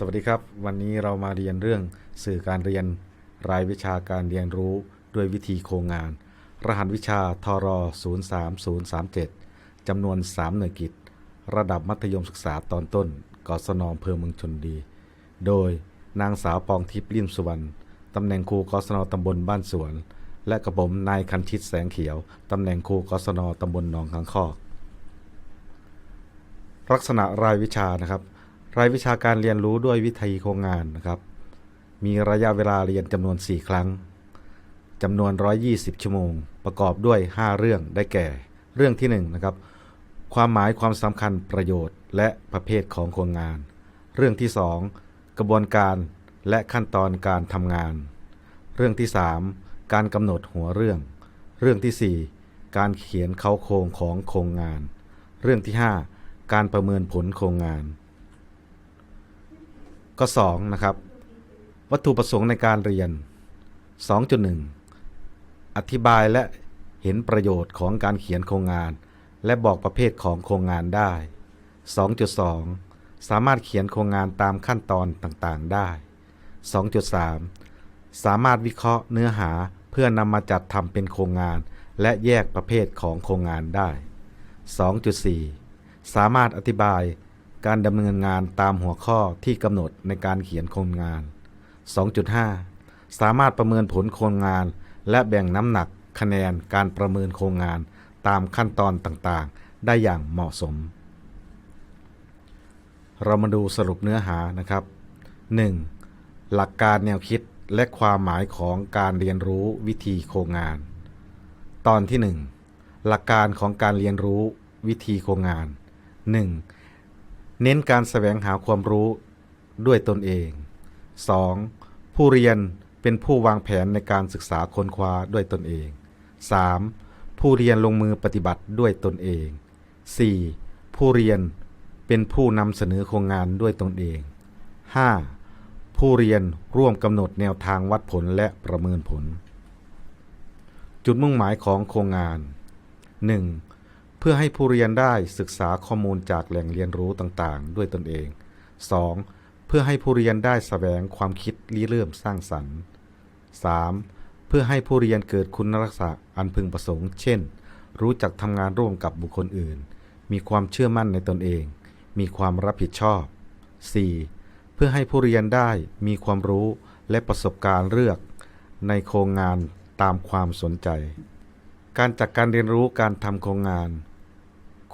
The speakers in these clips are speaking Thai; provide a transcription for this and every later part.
สวัสดีครับ วันนี้เรามาเรียนเรื่องสื่อการเรียน รายวิชาการเรียนรู้ด้วยวิธีโครงงาน รหัสวิชาทร03037จำนวน 3 หน่วยกิจ ระดับมัธยมศึกษาตอนต้นกศนอำเภอเมืองชนดี โดยนางสาวปองทิพย์ลิ่มสุวรรณตำแหน่งครูกศนตำบลบ้านสวน และกระผมนายคันชิตแสงเขียวตำแหน่งครูกศนตำบลหนองขังคอก ลักษณะรายวิชานะครับ รายวิชาการเรียนรู้ด้วยวิธีโครงงานนะครับ มีระยะเวลาเรียนจำนวน 4 ครั้งจำนวน 120 ชั่วโมง ประกอบด้วย 5 เรื่องได้แก่ เรื่องที่1นะครับความหมายความสำคัญประโยชน์ และประเภทของโครงงาน เรื่องที่ 2 กระบวนการและขั้นตอนการทำงาน เรื่องที่ 3 การกำหนดหัวเรื่อง เรื่องทีสี่4 การเขียนเขาโครงของโครงงาน เรื่องที่ 5 การประเมินผลโครงงาน ก็2นะครับ วัตถุประสงค์ในการเรียน 2.1 อธิบายและเห็นประโยชน์ของการเขียนโครงงาน และบอกประเภทของโครงงานได้ 2.2 สามารถเขียนโครงงานตามขั้นตอนต่างๆได้ 2.3 สามารถวิเคราะห์เนื้อหาเพื่อนำมาจัดทำเป็นโครงงาน และแยกประเภทของโครงงานได้ 2.4 สามารถอธิบาย การดำเนินงานตามหัวข้อที่กำหนดในการเขียนโครงงาน 2.5 สามารถประเมินผลโครงงาน และแบ่งน้ำหนักคะแนนการประเมินโครงงานตามขั้นตอนต่างๆ ได้อย่างเหมาะสม เรามาดูสรุปเนื้อหานะครับ 1. หลักการแนวคิดและความหมายของการเรียนรู้วิธีโครงงาน ตอนที่ 1 หลักการของการเรียนรู้วิธีโครงงาน 1. เน้นการแสวงหาความรู้ด้วยตนเอง 2. ผู้เรียนเป็นผู้วางแผนในการศึกษาค้นคว้าด้วยตนเอง 3. ผู้เรียนลงมือปฏิบัติด้วยตนเอง 4. ผู้เรียนเป็นผู้นำเสนอโครงงานด้วยตนเอง 5. ผู้เรียนร่วมกำหนดแนวทางวัดผลและประเมินผล จุดมุ่งหมายของโครงงาน 1. เพื่อให้ผู้เรียนได้ศึกษาข้อมูลจากแหล่งเรียนรู้ต่างๆ ด้วยตนเอง 2. เพื่อให้ผู้เรียนได้แสวงความคิดริเริ่มสร้างสรรค์ 3. เพื่อให้ผู้เรียนเกิดคุณลักษณะอันพึงประสงค์ เช่น รู้จักทำงานร่วมกับบุคคลอื่น มีความเชื่อมั่นในตนเอง มีความรับผิดชอบ 4. เพื่อให้ผู้เรียนได้มีความรู้และประสบการณ์เลือก ในโครงงานตามความสนใจ การจัดการเรียนรู้การทำโครงงาน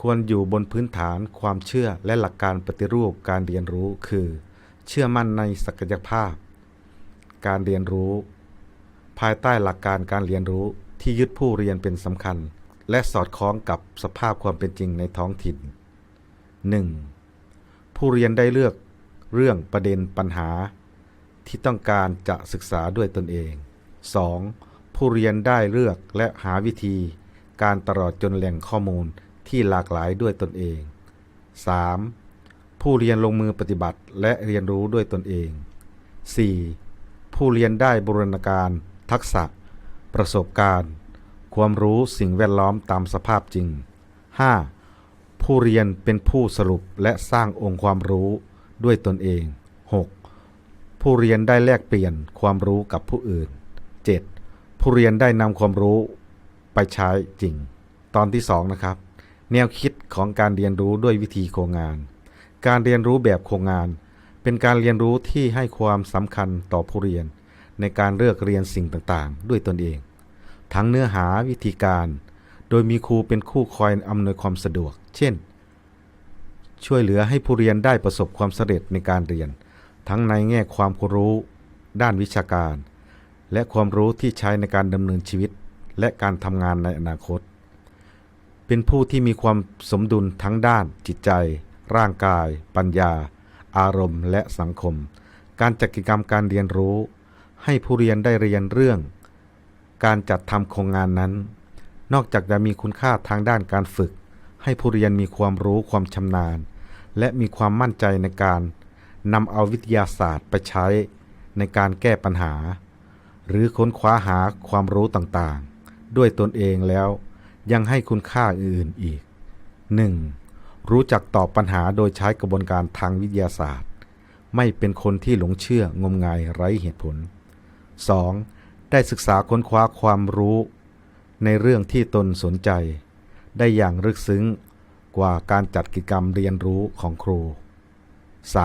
ควรอยู่บนพื้นฐานความเชื่อและหลักการปฏิรูปการเรียนรู้คือ เชื่อมั่นในศักยภาพ การเรียนรู้ ภายใต้หลักการการเรียนรู้ที่ยึดผู้เรียนเป็นสำคัญ และสอดคล้องกับสภาพความเป็นจริงในท้องถิ่น 1. ผู้เรียนได้เลือกเรื่องประเด็นปัญหา ที่ต้องการจะศึกษาด้วยตนเอง 2. ผู้เรียนได้เลือกและหาวิธี การตลอดจนแหล่งข้อมูล ที่หลากหลายด้วยตนเอง 3. ผู้เรียนลงมือปฏิบัติและเรียนรู้ด้วยตนเอง 4. ผู้เรียนได้บูรณาการ ทักษะ ประสบการณ์ ความรู้สิ่งแวดล้อมตามสภาพจริง 5. ผู้เรียนเป็นผู้สรุปและสร้างองค์ความรู้ด้วยตนเอง 6. ผู้เรียนได้แลกเปลี่ยนความรู้กับผู้อื่น 7. ผู้เรียนได้นำความรู้ไปใช้จริง ตอนที่ 2 นะครับ แนวคิดของการเรียนรู้ด้วยวิธีโครงงาน การเรียนรู้แบบโครงงาน เป็นการเรียนรู้ที่ให้ความสำคัญต่อผู้เรียน ในการเลือกเรียนสิ่งต่างๆ ด้วยตนเอง ทั้งเนื้อหาวิธีการ โดยมีครูเป็นคู่คอยอำนวยความสะดวก เช่น ช่วยเหลือให้ผู้เรียนได้ประสบความสำเร็จในการเรียน ทั้งในแง่ความรู้ ด้านวิชาการ และความรู้ที่ใช้ในการดำเนินชีวิต และการทำงานในอนาคต เป็นผู้ที่มีความสมดุลทั้งด้านจิตใจ ร่างกาย ปัญญา อารมณ์ และสังคม การจัดกิจกรรมการเรียนรู้ ให้ผู้เรียนได้เรียนเรื่อง การจัดทำโครงงานนั้น นอกจากจะมีคุณค่าทางด้านการฝึก ให้ผู้เรียนมีความรู้ความชำนาญ และมีความมั่นใจในการนำเอาวิทยาศาสตร์ไปใช้ในการแก้ปัญหา หรือค้นคว้าหาความรู้ต่างๆ ด้วยตนเองแล้ว ยังให้คุณค่าอื่นอีก 1. รู้จักตอบปัญหาโดยใช้กระบวนการทางวิทยาศาสตร์ ไม่เป็นคนที่หลงเชื่องมงายไร้เหตุผล 2. ได้ศึกษาค้นคว้าความรู้ ในเรื่องที่ตนสนใจ ได้อย่างลึกซึ้งกว่าการจัดกิจกรรมเรียนรู้ของครู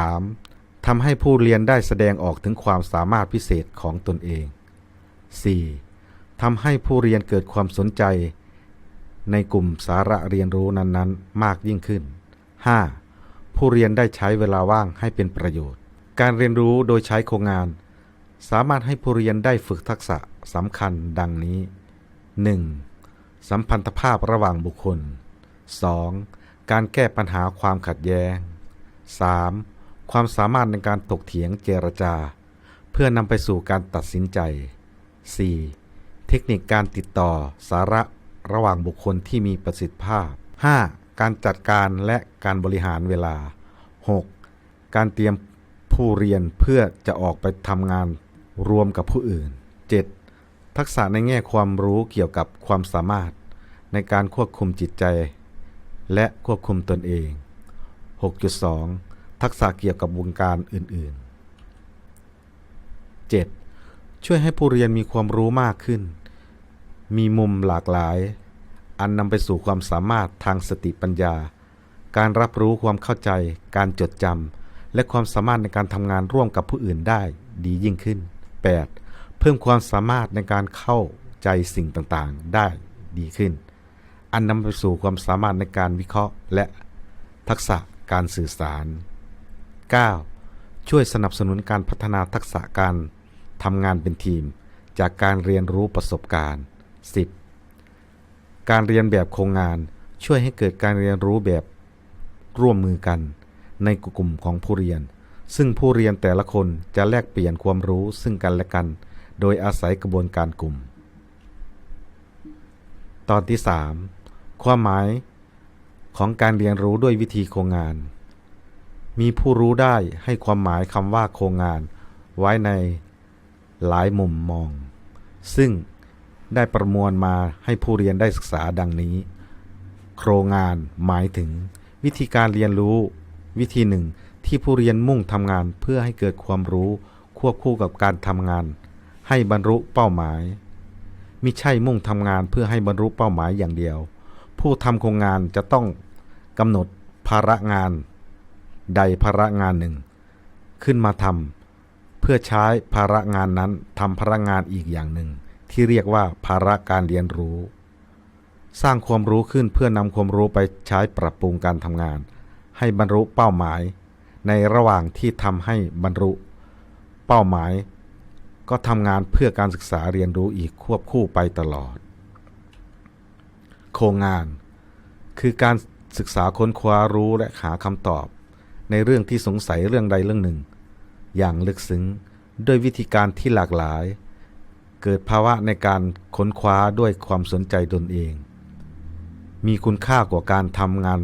3. ทำให้ผู้เรียนได้แสดงออกถึงความสามารถพิเศษของตนเอง 4. ทำให้ผู้เรียนเกิดความสนใจ ในกลุ่มสาระเรียนรู้นั้นๆ มากยิ่งขึ้น 5. ผู้เรียนได้ใช้เวลาว่างให้เป็นประโยชน์ การเรียนรู้โดยใช้โครงงาน สามารถให้ผู้เรียนได้ฝึกทักษะสำคัญดังนี้ 1. สัมพันธภาพระหว่างบุคคล 2. การแก้ปัญหาความขัดแย้ง 3. ความสามารถในการถกเถียงเจรจา เพื่อนำไปสู่การตัดสินใจ 4. เทคนิคการติดต่อสาระ ระหว่างบุคคลที่มีประสิทธิภาพ 5. การจัดการและการบริหารเวลา 6. การเตรียมผู้เรียนเพื่อจะออกไปทำงานรวมกับผู้อื่น 7. ทักษะในแง่ความรู้เกี่ยวกับความสามารถ ในการควบคุมจิตใจ และควบคุมตนเอง 6.2 ทักษะเกี่ยวกับวงการอื่น ๆ 7. ช่วยให้ผู้เรียนมีความรู้มากขึ้น มีมุมหลากหลาย อันนำไปสู่ความสามารถทางสติปัญญา การรับรู้ความเข้าใจ การจดจำและความสามารถในการทำงานร่วมกับผู้อื่นได้ดียิ่งขึ้น 8. เพิ่มความสามารถในการเข้าใจสิ่งต่างๆ ได้ดีขึ้น อันนำไปสู่ความสามารถในการวิเคราะห์ และทักษะการสื่อสาร 9. ช่วยสนับสนุนการพัฒนาทักษะการทำงานเป็นทีม จากการเรียนรู้ประสบการณ์ 10. การเรียนแบบโครงงานช่วยให้เกิดการเรียนรู้แบบร่วมมือกัน ในกลุ่มของผู้เรียน ซึ่งผู้เรียนแต่ละคนจะแลกเปลี่ยนความรู้ซึ่งกันและกัน โดยอาศัยกระบวนการกลุ่ม ตอนที่ 3 ความหมายของการเรียนรู้ด้วยวิธีโครงงาน มีผู้รู้ได้ให้ความหมายคำว่าโครงงาน ไว้ในหลายมุมมอง ซึ่ง ได้ประมวลมาให้ผู้เรียนได้ศึกษาดังนี้ โครงงานหมายถึง วิธีการเรียนรู้ วิธีหนึ่งที่ผู้เรียนมุ่งทำงานเพื่อให้เกิดความรู้ ควบคู่กับการทำงาน ให้บรรลุเป้าหมายมิใช่มุ่งทำงานเพื่อให้บรรลุเป้าหมายอย่างเดียว ผู้ทำโครงงานจะต้องกำหนดภาระงาน ใดภาระงานหนึ่ง ขึ้นมาทำเพื่อใช้ภาระงานนั้นทำภาระงานอีกอย่างหนึ่ง ที่เรียกว่าภาระการเรียนรู้ สร้างความรู้ขึ้นเพื่อนำความรู้ไปใช้ปรับปรุงการทำงาน ให้บรรลุเป้าหมาย ในระหว่างที่ทำให้บรรลุ เป้าหมาย ก็ทำงานเพื่อการศึกษาเรียนรู้อีกควบคู่ไปตลอด โครงงาน คือการศึกษาค้นคว้ารู้และหาคำตอบ ในเรื่องที่สงสัยเรื่องใดเรื่องหนึ่ง อย่างลึกซึ้งด้วยวิธีการที่หลากหลาย เกิดภาวะในการค้นคว้าด้วยความสนใจตนเอง มีคุณค่ากว่าการทำงาน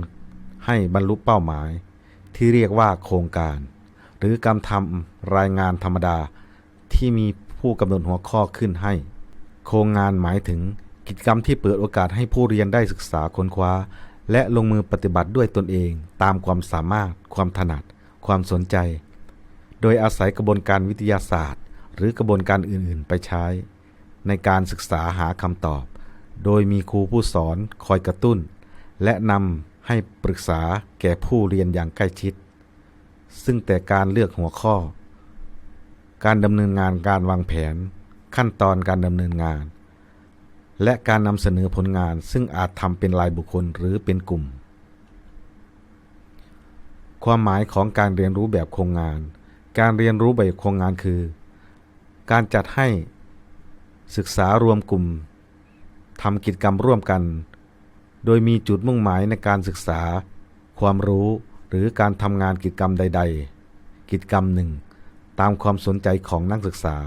ให้บรรลุเป้าหมาย ที่เรียกว่าโครงการ หรือการทำรายงานธรรมดาที่มีผู้กำหนดหัวข้อขึ้นให้ โครงงานหมายถึงกิจกรรมที่เปิดโอกาสให้ผู้เรียนได้ศึกษาค้นคว้า และลงมือปฏิบัติด้วยตนเอง ตามความสามารถ ความถนัด ความสนใจ โดยอาศัยกระบวนการวิทยาศาสตร์ หรือกระบวนการอื่นๆไปใช้ ในการศึกษาหาคำตอบ โดยมีครูผู้สอนคอยกระตุ้น และนำให้ปรึกษาแก่ผู้เรียนอย่างใกล้ชิด ซึ่งแต่การเลือกหัวข้อ การดำเนินงานการวางแผน ขั้นตอนการดำเนินงาน และการนำเสนอผลงานซึ่งอาจทำเป็นรายบุคคลหรือเป็นกลุ่ม ความหมายของการเรียนรู้แบบโครงงานการเรียนรู้แบบโครงงานคือ การจัดให้ศึกษารวมกลุ่มทำกิจกรรมร่วมกัน โดยมีจุดมุ่งหมายในการศึกษา ความรู้หรือการทำงานกิจกรรมใด ๆ กิจกรรมหนึ่ง ตามความสนใจของนักศึกษา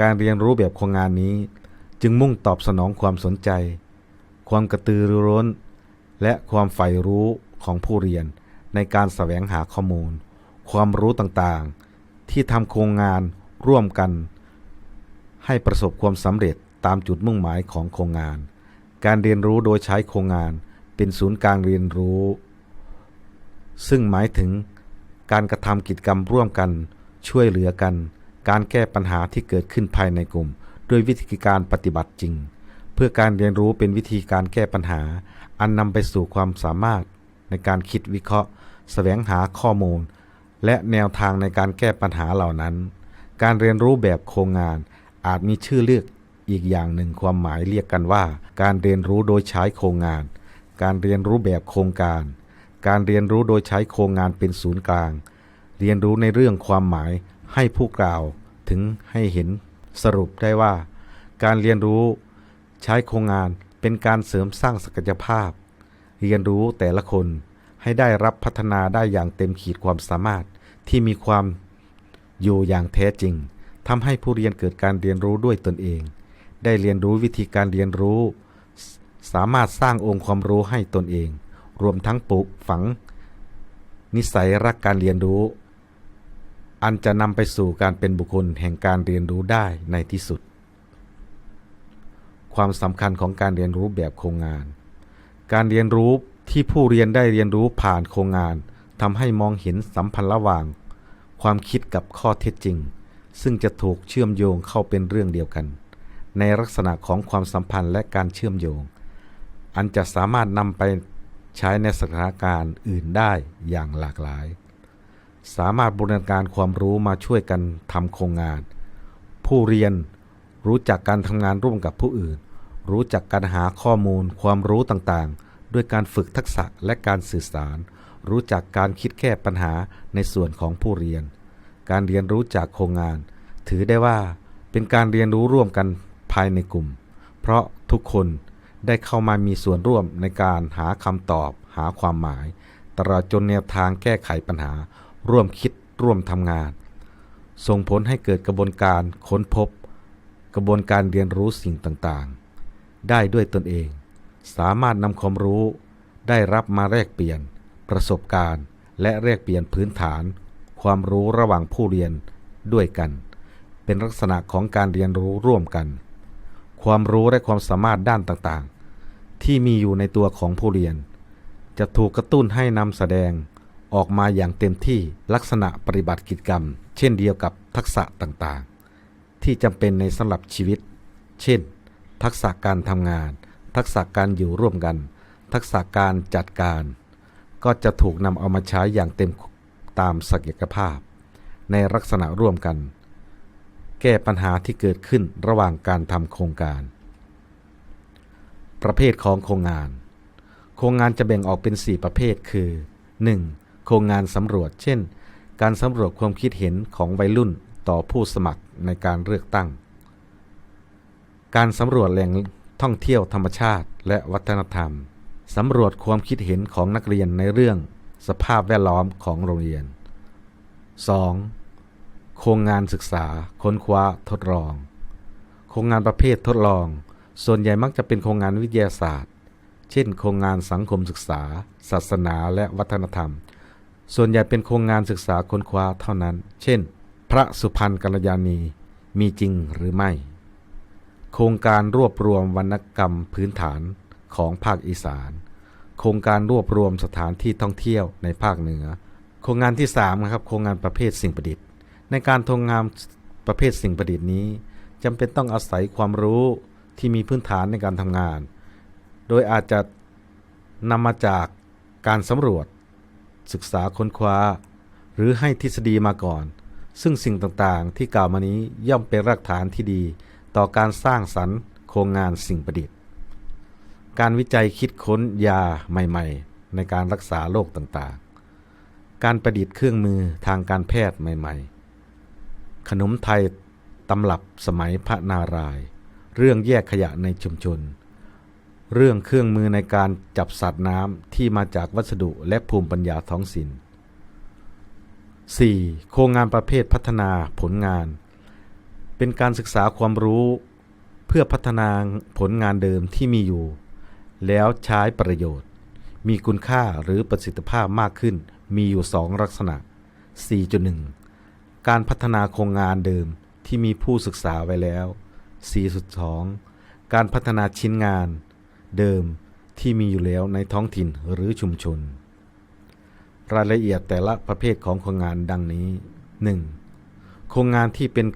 การเรียนรู้แบบโครงงานนี้ จึงมุ่งตอบสนองความสนใจ ความกระตือรือร้น และความใฝ่รู้ของผู้เรียนในการแสวงหาข้อมูล ความรู้ต่างๆ ที่ทำโครงงานร่วมกัน ให้ประสบความสำเร็จตามจุดมุ่งหมายของโครงงาน การเรียนรู้โดยใช้โครงงานเป็นศูนย์กลางเรียนรู้ ซึ่งหมายถึงการกระทำกิจกรรมร่วมกัน ช่วยเหลือกัน การแก้ปัญหาที่เกิดขึ้นภายในกลุ่ม ด้วยวิธีการปฏิบัติจริง เพื่อการเรียนรู้เป็นวิธีการแก้ปัญหา อันนำไปสู่ความสามารถในการคิดวิเคราะห์ แสวงหาข้อมูล และแนวทางในการแก้ปัญหาเหล่านั้น การเรียนรู้แบบโครงงาน อาจมีชื่อเรียกอีกอย่างหนึ่งความหมายเรียกกันว่า การเรียนรู้โดยใช้โครงงาน การเรียนรู้แบบโครงการ การเรียนรู้โดยใช้โครงงานเป็นศูนย์กลาง เรียนรู้ในเรื่องความหมายให้ผู้กล่าวถึงให้เห็นสรุปได้ว่า การเรียนรู้ใช้โครงงานเป็นการเสริมสร้างศักยภาพ เรียนรู้แต่ละคนให้ได้รับพัฒนาได้อย่างเต็มขีดความสามารถที่มีความอยู่อย่างแท้จริง ทำให้ผู้เรียนเกิดการเรียนรู้ด้วยตนเอง ได้เรียนรู้วิธีการเรียนรู้สสามารถสร้างองค์ความรู้ให้ตนเอง รวมทั้งปลูกฝัง นิสัยรักการเรียนรู้ อันจะนำไปสู่การเป็นบุคคลแห่งการเรียนรู้ได้ในที่สุด ความสำคัญของการเรียนรู้แบบโครงงาน การเรียนรู้ที่ผู้เรียนได้เรียนรู้ผ่านโครงงานทำให้มองเห็นสัมพันธ์ระหว่าง ความคิดกับข้อเท็จจริง ซึ่งจะถูกเชื่อมโยงเข้าเป็นเรื่องเดียวกัน ในลักษณะของความสัมพันธ์และการเชื่อมโยง อันจะสามารถนำไปใช้ในสถานการณ์อื่นได้อย่างหลากหลาย สามารถบูรณาการความรู้มาช่วยกันทำโครงงาน ผู้เรียนรู้จักการทำงานร่วมกับผู้อื่น รู้จักการหาข้อมูล ความรู้ต่างๆ ด้วยการฝึกทักษะและการสื่อสาร รู้จักการคิดแก้ปัญหาในส่วนของผู้เรียน การเรียนรู้จากโครงงาน ถือได้ว่าเป็นการเรียนรู้ร่วมกันภายในกลุ่ม เพราะทุกคนได้เข้ามามีส่วนร่วมในการหาคำตอบ หาความหมาย ตลอดจนแนวทางแก้ไขปัญหา ร่วมคิดร่วมทำงาน ส่งผลให้เกิดกระบวนการค้นพบ กระบวนการเรียนรู้สิ่งต่างๆ ได้ด้วยตนเอง สามารถนำความรู้ ได้รับมาแลกเปลี่ยน ประสบการณ์ และแลกเปลี่ยนพื้นฐาน ความรู้ระหว่างผู้เรียนด้วยกัน เป็นลักษณะของการเรียนรู้ร่วมกัน ความรู้และความสามารถด้านต่างๆ ที่มีอยู่ในตัวของผู้เรียน จะถูกกระตุ้นให้นำแสดงออกมาอย่างเต็มที่ลักษณะปฏิบัติกิจกรรม เช่นเดียวกับทักษะต่างๆ ที่จำเป็นในสำหรับชีวิต เช่น ทักษะการทำงาน ทักษะการอยู่ร่วมกัน ทักษะการจัดการ ก็จะถูกนำเอามาใช้อย่างเต็ม ตามศักยภาพ ในลักษณะร่วมกัน แก้ปัญหาที่เกิดขึ้นระหว่างการทำโครงการ ประเภทของโครงงาน โครงงานจะแบ่งออกเป็น 4 ประเภทคือ 1. โครงงานสำรวจ เช่น การสำรวจความคิดเห็นของวัยรุ่นต่อผู้สมัครในการเลือกตั้ง การสำรวจแหล่งท่องเที่ยวธรรมชาติและวัฒนธรรม สำรวจความคิดเห็นของนักเรียนในเรื่อง สภาพแวดล้อมของโรงเรียน 2. โครงงานศึกษาค้นคว้าทดลอง โครงงานประเภททดลอง ส่วนใหญ่มักจะเป็นโครงงานวิทยาศาสตร์ เช่น โครงงานสังคมศึกษา ศาสนาและวัฒนธรรม ส่วนใหญ่เป็นโครงงานศึกษาค้นคว้าเท่านั้น เช่น พระสุพรรณกัลยาณีมีจริงหรือไม่ โครงการรวบรวมวรรณกรรมพื้นฐานของภาคอีสาน โครงการรวบรวมสถานที่ท่องเที่ยวในภาคเหนือ โครงงานที่3นะครับโครงงานประเภทสิ่งประดิษฐ์ ในการทำงานประเภทสิ่งประดิษฐ์นี้จำเป็นต้องอาศัยความรู้ที่มีพื้นฐานในการทำงาน โดยอาจจะนำมาจากการสำรวจ ศึกษาค้นคว้า หรือให้ทฤษฎีมาก่อน ซึ่งสิ่งต่างๆ ที่กล่าวมานี้ย่อมเป็นรากฐานที่ดี ต่อการสร้างสรรค์โครงงานสิ่งประดิษฐ์ การวิจัยคิดค้นยาใหม่ๆ ในการรักษาโรคต่างๆ การประดิษฐ์เครื่องมือทางการแพทย์ใหม่ๆ ขนมไทยตำรับสมัยพระนาราย เรื่องแยกขยะในชุมชน เรื่องเครื่องมือในการจับสัตว์น้ำที่มาจากวัสดุและภูมิปัญญาท้องถิ่น 4. โครงงานประเภทพัฒนาผลงาน เป็นการศึกษาความรู้ เพื่อพัฒนาผลงานเดิมที่มีอยู่ แล้วใช้ประโยชน์ มีคุณค่าหรือประสิทธิภาพมากขึ้น มีอยู่ 2 ลักษณะ 4.1 การพัฒนาโครงงานเดิมที่มีผู้ศึกษาไว้แล้ว 4.2 การพัฒนาชิ้นงานเดิมที่มีอยู่แล้วในท้องถิ่นหรือชุมชน รายละเอียดแต่ละประเภทของโครงงานดังนี้ 1. โครงงานที่เป็น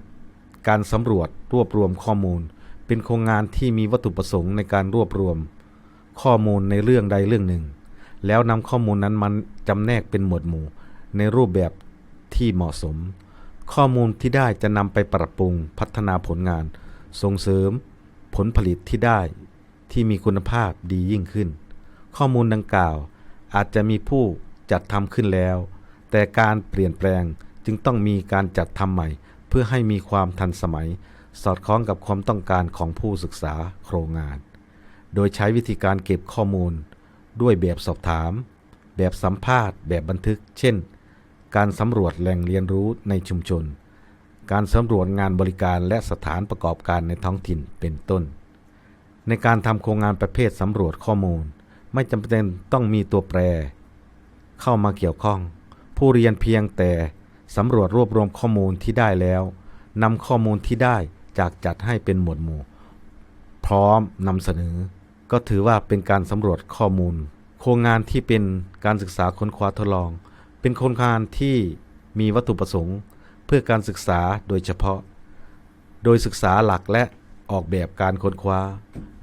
การสำรวจรวบรวมข้อมูล เป็นโครงงานที่มีวัตถุประสงค์ในการรวบรวม ข้อมูลในเรื่องใดเรื่องหนึ่ง แล้วนำข้อมูลนั้นมันจำแนกเป็นหมวดหมู่ ในรูปแบบที่เหมาะสม ข้อมูลที่ได้จะนำไปปรับปรุงพัฒนาผลงาน ส่งเสริม ผลผลิตที่ได้ ที่มีคุณภาพดียิ่งขึ้น ข้อมูลดังกล่าวอาจจะมีผู้จัดทำขึ้นแล้ว แต่การเปลี่ยนแปลงจึงต้องมีการจัดทำใหม่ เพื่อให้มีความทันสมัย สอดคล้องกับความต้องการของผู้ศึกษาโครงงาน โดยใช้วิธีการเก็บข้อมูล ด้วยแบบสอบถาม แบบสัมภาษณ์ แบบบันทึก เช่น การสำรวจแหล่งเรียนรู้ในชุมชน การสำรวจงานบริการและสถานประกอบการในท้องถิ่นเป็นต้น ในการทำโครงงานประเภทสำรวจข้อมูล ไม่จำเป็นต้องมีตัวแปร เข้ามาเกี่ยวข้อง ผู้เรียนเพียงแต่สำรวจรวบรวมข้อมูลที่ได้แล้วนำข้อมูลที่ได้จากจัดให้เป็นหมวดหมู่ พร้อมนำเสนอ ก็ถือว่าเป็นการสำรวจข้อมูล โครงงานที่เป็นการศึกษาค้นคว้าทดลอง เป็นโครงงานที่มีวัตถุประสงค์ เพื่อการศึกษาโดยเฉพาะ โดยศึกษาหลักและออกแบบการค้นคว้า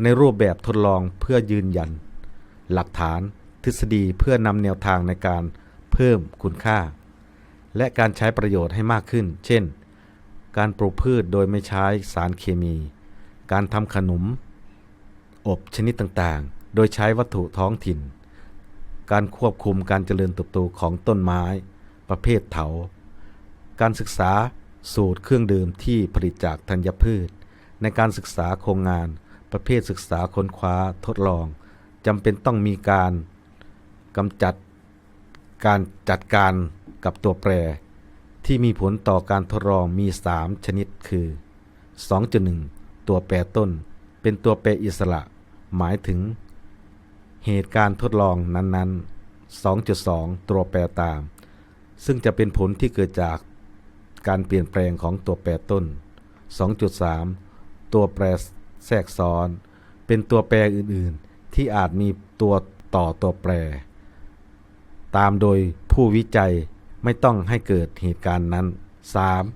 ในรูปแบบทดลองเพื่อยืนยัน หลักฐานทฤษฎีเพื่อนำแนวทางในการเพิ่มคุณค่า และการใช้ประโยชน์ให้มากขึ้น เช่น การปลูกพืชโดยไม่ใช้สารเคมี การทำขนม อบชนิดต่างๆ โดยใช้วัตถุท้องถิ่น การควบคุมการเจริญเติบโตของต้นไม้ ประเภทเถา การศึกษาสูตรเครื่องดื่มที่ผลิตจากธัญพืช ในการศึกษาโครงงาน ประเภทศึกษาค้นคว้าทดลองจำเป็นต้องมีการกำจัดการจัดการกับตัวแปร ที่มีผลต่อการทดลองมี 3 ชนิดคือ 2.1 ตัวแปรต้น เป็นตัวแปรอิสระ หมายถึง เหตุการณ์ทดลองนั้นๆ 2.2 ตัวแปรตาม ซึ่งจะเป็นผลที่เกิดจากการเปลี่ยนแปลงของตัวแปรต้น 2.3 ตัวแปรแทรกซ้อน เป็นตัวแปรอื่นๆ ที่อาจมีตัวต่อตัวแปร ตามโดยผู้วิจัยไม่ต้องให้เกิดเหตุการณ์นั้น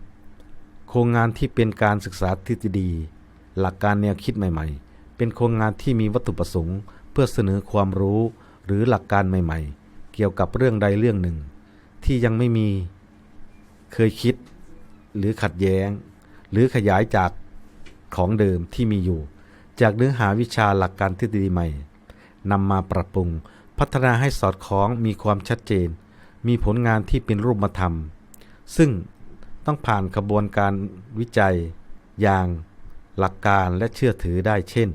3. โครงงานที่เป็นการศึกษาทฤษฎี หลักการแนวคิดใหม่ ๆ เป็นโครงงานที่มีวัตถุประสงค์ เพื่อเสนอความรู้หรือหลักการใหม่ๆ เกี่ยวกับเรื่องใดเรื่องหนึ่ง ที่ยังไม่มีเคยคิด หรือขัดแย้ง หรือขยายจากของเดิมที่มีอยู่ จากเนื้อหาวิชาหลักการทฤษฎีใหม่นำมาปรับปรุง พัฒนาให้สอดคล้องมีความชัดเจน มีผลงานที่เป็นรูปธรรม ซึ่งต้องผ่านกระบวนการวิจัย อย่างหลักการและเชื่อถือได้เช่น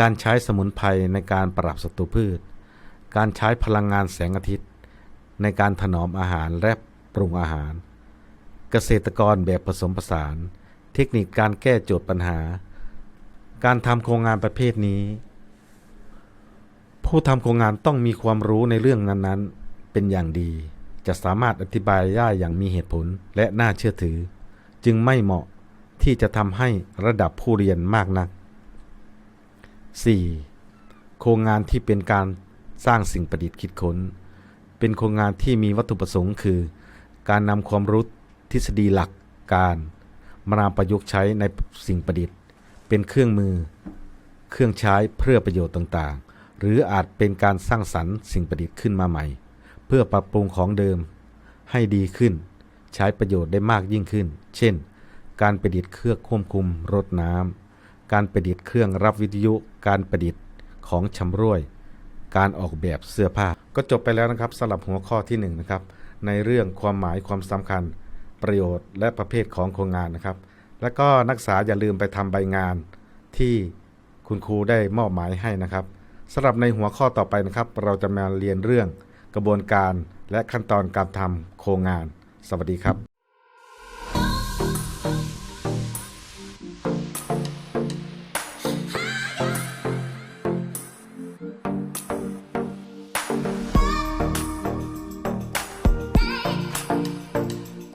การใช้สมุนไพรในการปรับศัตรูพืช การใช้พลังงานแสงอาทิตย์ ในการถนอมอาหารและปรุงอาหาร เกษตรกรแบบผสมผสาน เทคนิคการแก้โจทย์ปัญหา การทำโครงงานประเภทนี้ ผู้ทำโครงงานต้องมีความรู้ในเรื่องนั้นๆ เป็นอย่างดี จะสามารถอธิบายได้อย่างมีเหตุผลและน่าเชื่อถือ จึงไม่เหมาะที่จะทำให้ระดับผู้เรียนมากนัก 4. โครงงานที่เป็นการสร้างสิ่งประดิษฐ์คิดค้น เป็นโครงงานที่มีวัตถุประสงค์คือ การนำความรู้ทฤษฎีหลักการมานำประยุกต์ใช้ในสิ่งประดิษฐ์ เป็นเครื่องมือ เครื่องใช้เพื่อประโยชน์ต่างๆ หรืออาจเป็นการสร้างสรรค์สิ่งประดิษฐ์ขึ้นมาใหม่ เพื่อปรับปรุงของเดิม ให้ดีขึ้น ใช้ประโยชน์ได้มากยิ่งขึ้น เช่น การประดิษฐ์เครื่องควบคุมรถน้ำ การประดิษฐ์เครื่องรับวิทยุ การประดิษฐ์ของชำร่วย การออกแบบเสื้อผ้า ก็จบไปแล้วนะครับสำหรับหัวข้อที่1นงนะครับในเรื่องความหมายความสำคัญ ประโยชน์และประเภทของโครงงานนะครับ แล้วก็นักศึกษาอย่าลืมไปทำใบงานที่คุณครูได้มอบหมายให้นะครับสำหรับในหัวข้อต่อไปนะครับ เราจะมาเรียนเรื่องกระบวนการและขั้นตอนการทำโครงงาน สวัสดีครับ